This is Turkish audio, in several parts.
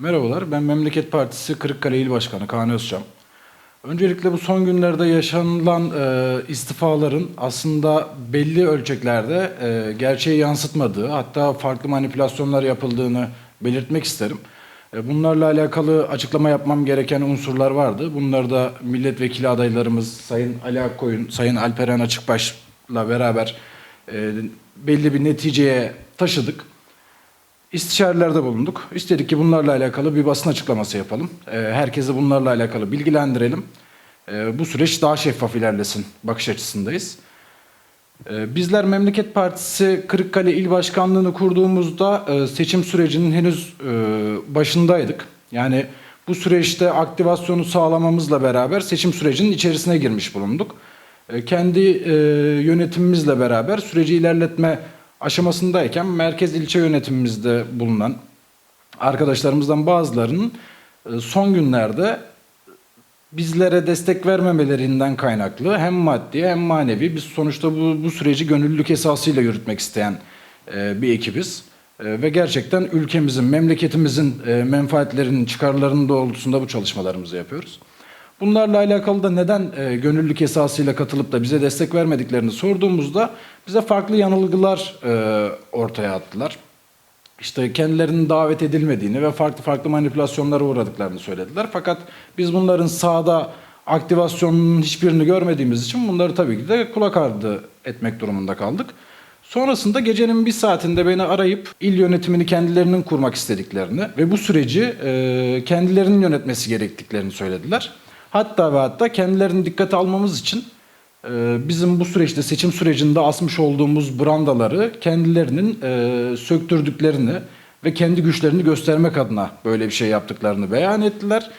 Merhabalar, ben Memleket Partisi Kırıkkale İl Başkanı Kaan Özçam. Öncelikle bu son günlerde yaşanılan e, istifaların aslında belli ölçeklerde e, gerçeği yansıtmadığı, hatta farklı manipülasyonlar yapıldığını belirtmek isterim. E, bunlarla alakalı açıklama yapmam gereken unsurlar vardı. Bunları da milletvekili adaylarımız Sayın Ali Akkoyun, Sayın Alperen Açıkbaş'la beraber e, belli bir neticeye taşıdık. İstişarelerde bulunduk. İstedik ki bunlarla alakalı bir basın açıklaması yapalım. Ee, Herkesi bunlarla alakalı bilgilendirelim. Ee, Bu süreç daha şeffaf ilerlesin bakış açısındayız. Ee, Bizler Memleket Partisi Kırıkkale İl Başkanlığı'nı kurduğumuzda e, seçim sürecinin henüz e, başındaydık. Yani bu süreçte aktivasyonu sağlamamızla beraber seçim sürecinin içerisine girmiş bulunduk. E, Kendi e, yönetimimizle beraber süreci ilerletme aşamasındayken merkez ilçe yönetimimizde bulunan arkadaşlarımızdan bazılarının e, son günlerde bizlere destek vermemelerinden kaynaklı hem maddi hem manevi biz sonuçta bu, bu süreci gönüllülük esasıyla yürütmek isteyen e, bir ekibiz. E, ve gerçekten ülkemizin, memleketimizin menfaatlerinin, çıkarlarının doğrultusunda bu çalışmalarımızı yapıyoruz. Bunlarla alakalı da neden e, gönüllülük esasıyla katılıp da bize destek vermediklerini sorduğumuzda bize farklı yanılgılar e, ortaya attılar. İşte kendilerinin davet edilmediğini ve farklı farklı manipülasyonlara uğradıklarını söylediler. Fakat biz bunların sahada aktivasyonunun hiçbirini görmediğimiz için bunları tabii ki de kulak ardı etmek durumunda kaldık. Sonrasında gecenin bir saatinde beni arayıp il yönetimini kendilerinin kurmak istediklerini ve bu süreci e, kendilerinin yönetmesi gerektiklerini söylediler. Hatta ve hatta kendilerini dikkate almamız için e, bizim bu süreçte seçim sürecinde asmış olduğumuz brandaları kendilerinin e, söktürdüklerini ve kendi güçlerini göstermek adına böyle bir şey yaptıklarını beyan ettiler.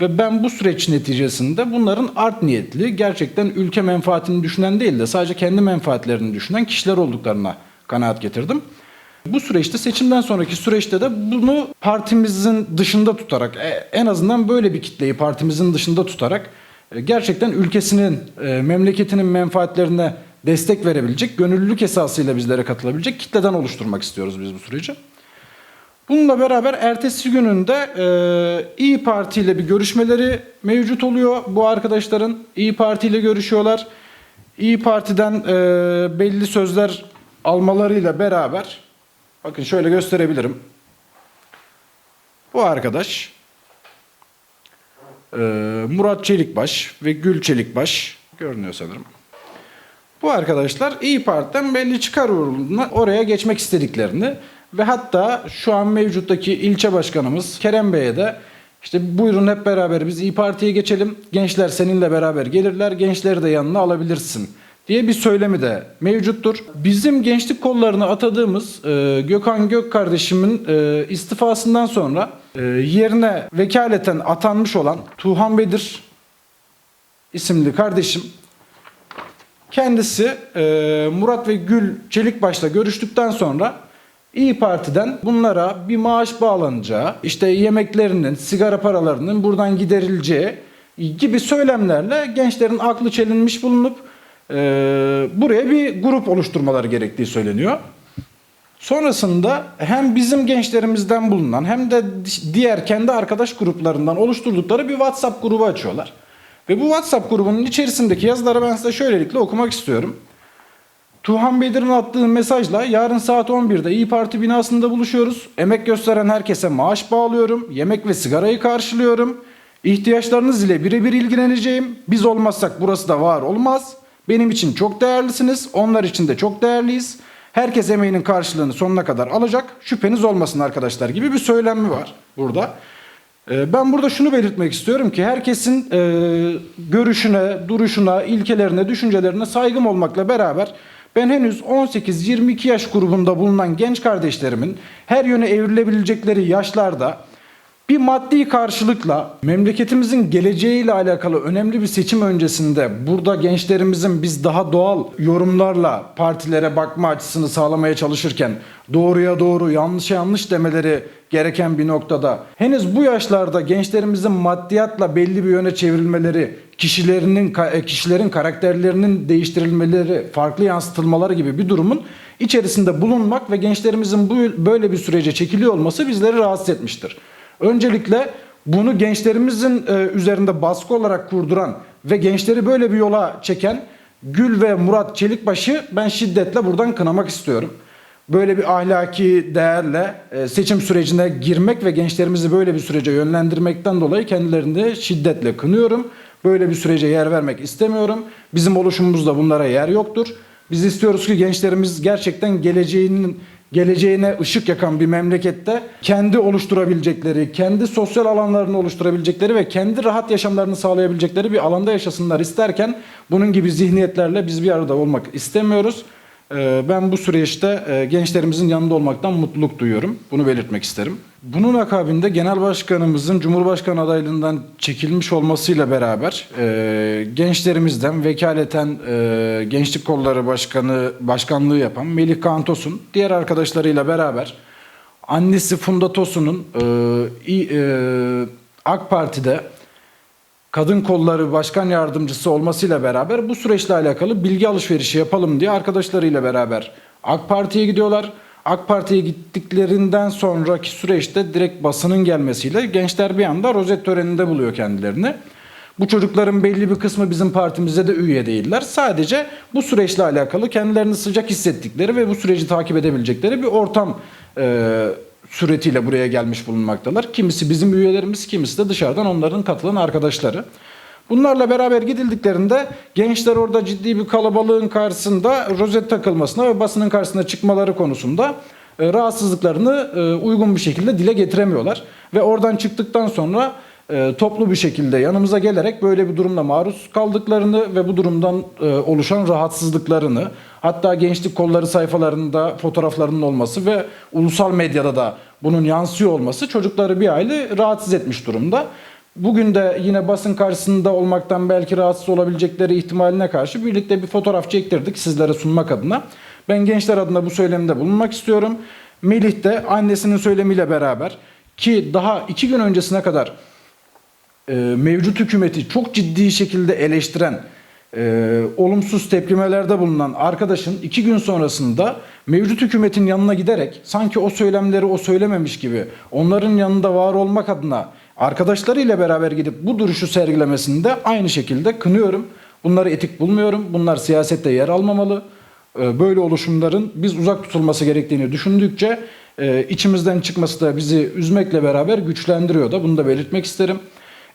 Ve ben bu süreç neticesinde bunların art niyetli, gerçekten ülke menfaatini düşünen değil de sadece kendi menfaatlerini düşünen kişiler olduklarına kanaat getirdim. Bu süreçte seçimden sonraki süreçte de bunu partimizin dışında tutarak e, en azından böyle bir kitleyi partimizin dışında tutarak e, gerçekten ülkesinin, e, memleketinin menfaatlerine destek verebilecek, gönüllülük esasıyla bizlere katılabilecek kitleden oluşturmak istiyoruz biz bu süreci. Bununla beraber ertesi gününde e, İyi Parti ile bir görüşmeleri mevcut oluyor bu arkadaşların. İyi Parti ile görüşüyorlar. İyi Parti'den e, belli sözler almalarıyla beraber bakın şöyle gösterebilirim. Bu arkadaş e, Murat Çelikbaş ve Gül Çelikbaş görünüyor sanırım. Bu arkadaşlar İyi Parti'den belli çıkar uğruna oraya geçmek istediklerini ve hatta şu an mevcuttaki ilçe başkanımız Kerem Bey'e de işte buyurun hep beraber biz İyi Parti'ye geçelim. Gençler seninle beraber gelirler. Gençleri de yanına alabilirsin diye bir söylemi de mevcuttur. Bizim gençlik kollarına atadığımız e, Gökhan Gök kardeşimin e, istifasından sonra e, yerine vekaleten atanmış olan Tuğhan Bedir isimli kardeşim Kendisi e, Murat ve Gül Çelikbaş'la görüştükten sonra İyi Parti'den bunlara bir maaş bağlanacağı, işte yemeklerinin, sigara paralarının buradan giderileceği gibi söylemlerle gençlerin aklı çelinmiş bulunup e, buraya bir grup oluşturmaları gerektiği söyleniyor. Sonrasında hem bizim gençlerimizden bulunan hem de diğer kendi arkadaş gruplarından oluşturdukları bir WhatsApp grubu açıyorlar. Ve bu WhatsApp grubunun içerisindeki yazıları ben size şöylelikle okumak istiyorum. Tuhan Bedir'in attığı mesajla yarın saat 11'de İyi Parti binasında buluşuyoruz. Emek gösteren herkese maaş bağlıyorum. Yemek ve sigarayı karşılıyorum. İhtiyaçlarınız ile birebir ilgileneceğim. Biz olmazsak burası da var olmaz. Benim için çok değerlisiniz. Onlar için de çok değerliyiz. Herkes emeğinin karşılığını sonuna kadar alacak. Şüpheniz olmasın arkadaşlar gibi bir söylemi var burada. Ee, Ben burada şunu belirtmek istiyorum ki herkesin e, görüşüne, duruşuna, ilkelerine, düşüncelerine saygım olmakla beraber ben henüz 18-22 yaş grubunda bulunan genç kardeşlerimin her yöne evrilebilecekleri yaşlarda bir maddi karşılıkla memleketimizin geleceğiyle alakalı önemli bir seçim öncesinde burada gençlerimizin biz daha doğal yorumlarla partilere bakma açısını sağlamaya çalışırken doğruya doğru yanlışa yanlış demeleri gereken bir noktada henüz bu yaşlarda gençlerimizin maddiyatla belli bir yöne çevrilmeleri, kişilerinin e, kişilerin karakterlerinin değiştirilmeleri, farklı yansıtılmaları gibi bir durumun içerisinde bulunmak ve gençlerimizin bu böyle bir sürece çekiliyor olması bizleri rahatsız etmiştir. Öncelikle bunu gençlerimizin e, üzerinde baskı olarak kurduran ve gençleri böyle bir yola çeken Gül ve Murat Çelikbaş'ı ben şiddetle buradan kınamak istiyorum. Böyle bir ahlaki değerle e, seçim sürecine girmek ve gençlerimizi böyle bir sürece yönlendirmekten dolayı kendilerini de şiddetle kınıyorum. Böyle bir sürece yer vermek istemiyorum. Bizim oluşumumuzda bunlara yer yoktur. Biz istiyoruz ki gençlerimiz gerçekten geleceğinin geleceğine ışık yakan bir memlekette kendi oluşturabilecekleri, kendi sosyal alanlarını oluşturabilecekleri ve kendi rahat yaşamlarını sağlayabilecekleri bir alanda yaşasınlar isterken bunun gibi zihniyetlerle biz bir arada olmak istemiyoruz. Ee, Ben bu süreçte e, gençlerimizin yanında olmaktan mutluluk duyuyorum. Bunu belirtmek isterim. Bunun akabinde Genel Başkanımızın Cumhurbaşkanı adaylığından çekilmiş olmasıyla beraber e, gençlerimizden vekaleten e, Gençlik Kolları Başkanı başkanlığı yapan Melih Kaan diğer arkadaşlarıyla beraber annesi Funda Tosun'un AK Parti'de kadın kolları başkan yardımcısı olmasıyla beraber bu süreçle alakalı bilgi alışverişi yapalım diye arkadaşlarıyla beraber AK Parti'ye gidiyorlar. AK Parti'ye gittiklerinden sonraki süreçte direkt basının gelmesiyle gençler bir anda rozet töreninde buluyor kendilerini. Bu çocukların belli bir kısmı bizim partimize de üye değiller. Sadece bu süreçle alakalı kendilerini sıcak hissettikleri ve bu süreci takip edebilecekleri bir ortam e, suretiyle buraya gelmiş bulunmaktalar. Kimisi bizim üyelerimiz, kimisi de dışarıdan onların katılan arkadaşları. Bunlarla beraber gidildiklerinde gençler orada ciddi bir kalabalığın karşısında rozet takılmasına ve basının karşısına çıkmaları konusunda e, rahatsızlıklarını e, uygun bir şekilde dile getiremiyorlar. Ve oradan çıktıktan sonra toplu bir şekilde yanımıza gelerek böyle bir durumda maruz kaldıklarını ve bu durumdan e, oluşan rahatsızlıklarını hatta gençlik kolları sayfalarında fotoğraflarının olması ve ulusal medyada da bunun yansıyor olması çocukları bir aile rahatsız etmiş durumda. Bugün de yine basın karşısında olmaktan belki rahatsız olabilecekleri ihtimaline karşı birlikte bir fotoğraf çektirdik sizlere sunmak adına. Ben gençler adına bu söylemde bulunmak istiyorum. Melih de annesinin söylemiyle beraber ki daha iki gün öncesine kadar e, mevcut hükümeti çok ciddi şekilde eleştiren, e, olumsuz tepkimelerde bulunan arkadaşın iki gün sonrasında mevcut hükümetin yanına giderek sanki o söylemleri o söylememiş gibi onların yanında var olmak adına arkadaşlarıyla beraber gidip bu duruşu sergilemesinde aynı şekilde kınıyorum. Bunları etik bulmuyorum. Bunlar siyasette yer almamalı. E, Böyle oluşumların biz uzak tutulması gerektiğini düşündükçe e, içimizden çıkması da bizi üzmekle beraber güçlendiriyor da bunu da belirtmek isterim.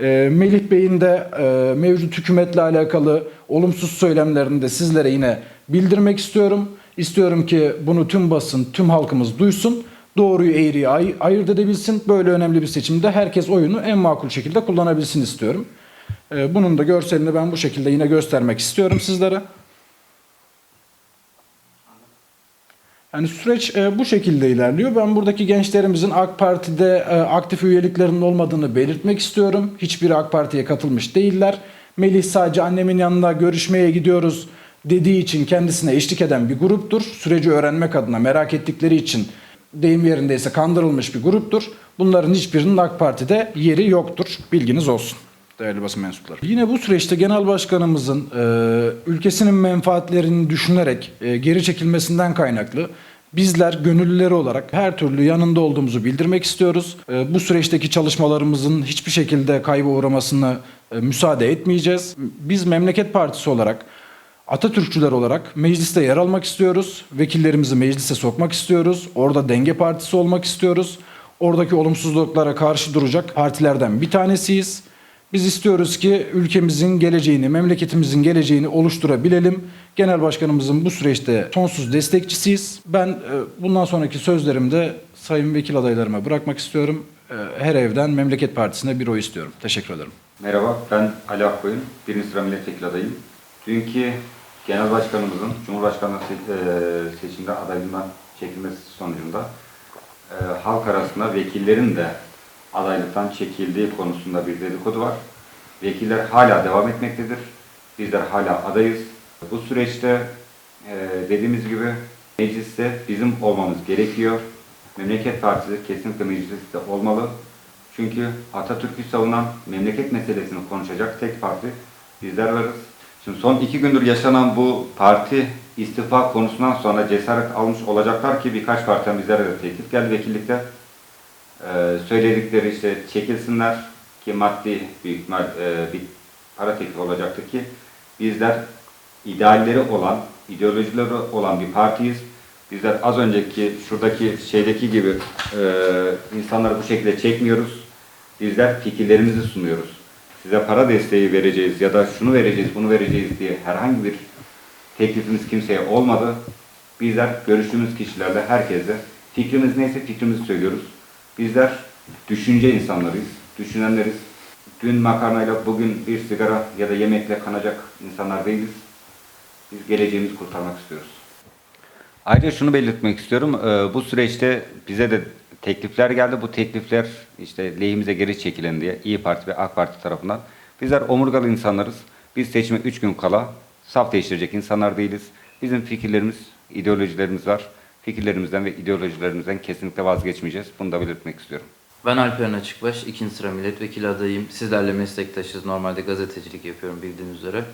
E, Melih Bey'in de e, mevcut hükümetle alakalı olumsuz söylemlerini de sizlere yine bildirmek istiyorum. İstiyorum ki bunu tüm basın, tüm halkımız duysun. Doğruyu eğriyi ay- ayırt edebilsin. Böyle önemli bir seçimde herkes oyunu en makul şekilde kullanabilsin istiyorum. E, bunun da görselini ben bu şekilde yine göstermek istiyorum sizlere. Yani süreç e, bu şekilde ilerliyor. Ben buradaki gençlerimizin AK Parti'de e, aktif üyeliklerinin olmadığını belirtmek istiyorum. Hiçbiri AK Parti'ye katılmış değiller. Melih sadece annemin yanına görüşmeye gidiyoruz dediği için kendisine eşlik eden bir gruptur. Süreci öğrenmek adına merak ettikleri için deyim yerindeyse kandırılmış bir gruptur. Bunların hiçbirinin AK Parti'de yeri yoktur. Bilginiz olsun değerli basın mensupları. Yine bu süreçte genel başkanımızın e, ülkesinin menfaatlerini düşünerek e, geri çekilmesinden kaynaklı bizler gönüllüleri olarak her türlü yanında olduğumuzu bildirmek istiyoruz. E, bu süreçteki çalışmalarımızın hiçbir şekilde kayba uğramasını e, müsaade etmeyeceğiz. Biz Memleket Partisi olarak Atatürkçüler olarak mecliste yer almak istiyoruz. Vekillerimizi meclise sokmak istiyoruz. Orada denge partisi olmak istiyoruz. Oradaki olumsuzluklara karşı duracak partilerden bir tanesiyiz. Biz istiyoruz ki ülkemizin geleceğini, memleketimizin geleceğini oluşturabilelim. Genel başkanımızın bu süreçte sonsuz destekçisiyiz. Ben e, bundan sonraki sözlerimde sayın vekil adaylarıma bırakmak istiyorum. E, Her evden Memleket Partisi'ne bir oy istiyorum. Teşekkür ederim. Merhaba, ben Ali Akkoyun, birinci sıra milletvekili adayım. Dünkü genel başkanımızın Cumhurbaşkanlığı e, seçimde adaylığından çekilmesi sonucunda halk arasında vekillerin de adaylıktan çekildiği konusunda bir dedikodu var. Vekiller hala devam etmektedir. Bizler hala adayız. Bu süreçte e, dediğimiz gibi mecliste bizim olmamız gerekiyor. Memleket Partisi kesinlikle mecliste olmalı. Çünkü Atatürk'ü savunan memleket meselesini konuşacak tek parti bizler varız. Şimdi son iki gündür yaşanan bu parti istifa konusundan sonra cesaret almış olacaklar ki birkaç partiden bizlere de teklif geldi vekillikte. Ee, söyledikleri işte çekilsinler ki maddi büyük e, bir para teklifi olacaktı ki bizler idealleri olan, ideolojileri olan bir partiyiz. Bizler az önceki şuradaki şeydeki gibi e, insanları bu şekilde çekmiyoruz. Bizler fikirlerimizi sunuyoruz. Size para desteği vereceğiz ya da şunu vereceğiz, bunu vereceğiz diye herhangi bir teklifimiz kimseye olmadı. Bizler görüştüğümüz kişilerle herkese fikrimiz neyse fikrimizi söylüyoruz. Bizler düşünce insanlarıyız, düşünenleriz. Dün makarnayla bugün bir sigara ya da yemekle kanacak insanlar değiliz. Biz geleceğimizi kurtarmak istiyoruz. Ayrıca şunu belirtmek istiyorum. Ee, Bu süreçte bize de teklifler geldi. Bu teklifler işte lehimize geri çekilen diye İyi Parti ve AK Parti tarafından. Bizler omurgalı insanlarız. Biz seçime 3 gün kala saf değiştirecek insanlar değiliz. Bizim fikirlerimiz, ideolojilerimiz var. Fikirlerimizden ve ideolojilerimizden kesinlikle vazgeçmeyeceğiz. Bunu da belirtmek istiyorum. Ben Alperen Açıkbaş, ikinci sıra milletvekili adayım. Sizlerle meslektaşız. Normalde gazetecilik yapıyorum bildiğiniz üzere.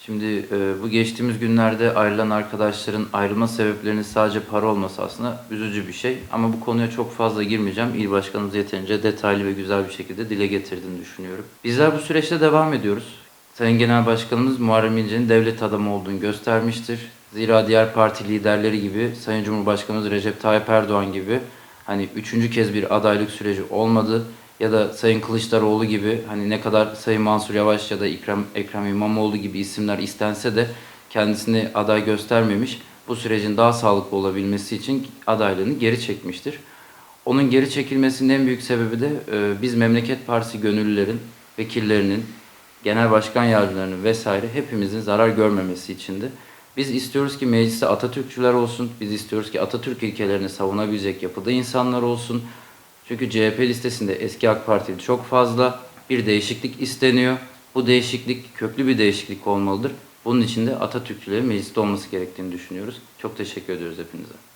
Şimdi e, bu geçtiğimiz günlerde ayrılan arkadaşların ayrılma sebeplerinin sadece para olması aslında üzücü bir şey. Ama bu konuya çok fazla girmeyeceğim. İl Başkanımız yeterince detaylı ve güzel bir şekilde dile getirdiğini düşünüyorum. Bizler bu süreçte devam ediyoruz. Sayın Genel Başkanımız Muharrem İnce'nin devlet adamı olduğunu göstermiştir. Zira diğer parti liderleri gibi Sayın Cumhurbaşkanımız Recep Tayyip Erdoğan gibi hani üçüncü kez bir adaylık süreci olmadı ya da Sayın Kılıçdaroğlu gibi hani ne kadar Sayın Mansur Yavaş ya da Ekrem, Ekrem İmamoğlu gibi isimler istense de kendisini aday göstermemiş. Bu sürecin daha sağlıklı olabilmesi için adaylığını geri çekmiştir. Onun geri çekilmesinin en büyük sebebi de e, biz Memleket Partisi gönüllülerin, vekillerinin, genel başkan yardımcılarının vesaire hepimizin zarar görmemesi içindi. Biz istiyoruz ki mecliste Atatürkçüler olsun, biz istiyoruz ki Atatürk ilkelerini savunabilecek yapıda insanlar olsun. Çünkü CHP listesinde eski AK Partili çok fazla bir değişiklik isteniyor. Bu değişiklik köklü bir değişiklik olmalıdır. Bunun için de Atatürkçülerin mecliste olması gerektiğini düşünüyoruz. Çok teşekkür ediyoruz hepinize.